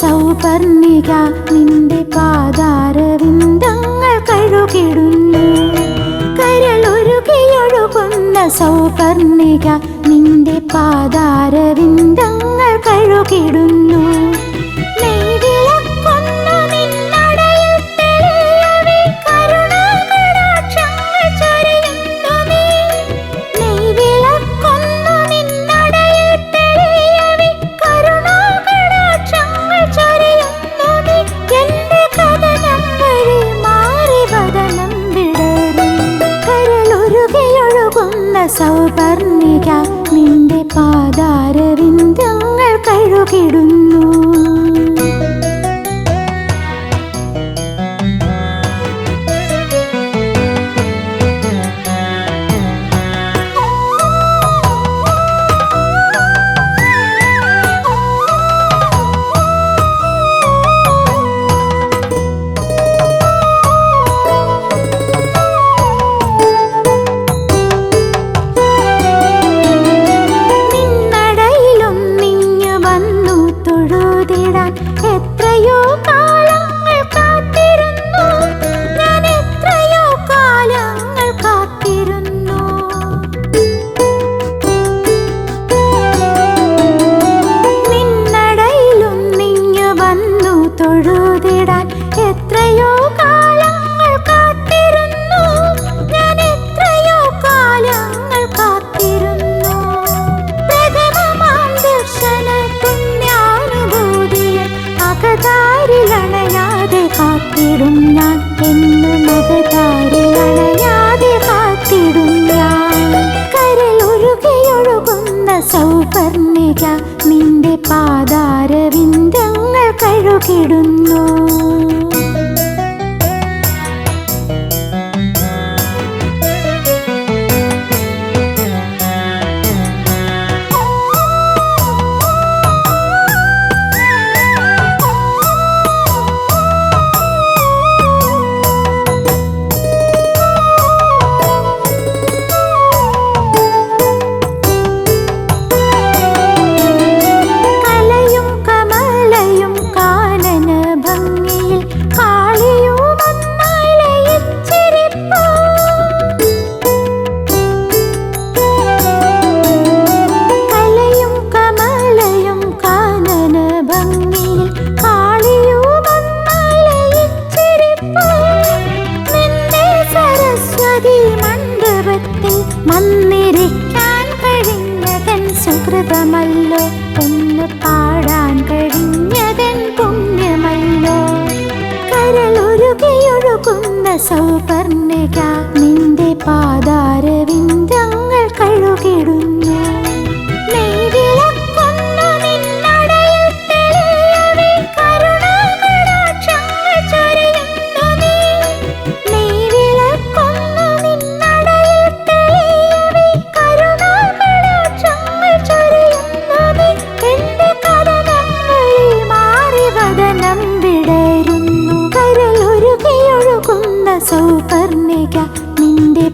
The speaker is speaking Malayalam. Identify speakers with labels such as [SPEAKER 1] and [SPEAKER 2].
[SPEAKER 1] സൗപർണിക നിന്റെ പാദാരവിന്ദങ്ങൾ കഴുകിടുന്നു. കരളൊരുകിയൊഴുകുന്ന സൗപർണിക നിന്റെ പാദാരവിന്ദങ്ങൾ കഴുകിടുന്നു. സൗപർണിക നിന്റെ പാദാരവിന്ദങ്ങൾ കഴുകിടുന്നു. നിന്റെ പാദാരവിന്ദങ്ങൾ കഴുകിടുന്നു. പുണ്യമല്ലോ ഒന്ന് പാടാൻ കഴിഞ്ഞതൻ പുണ്യമല്ലോ. കരളൊരുകിയൊഴുകുന്ന സൗപ സൗകർണിക നിന്റെ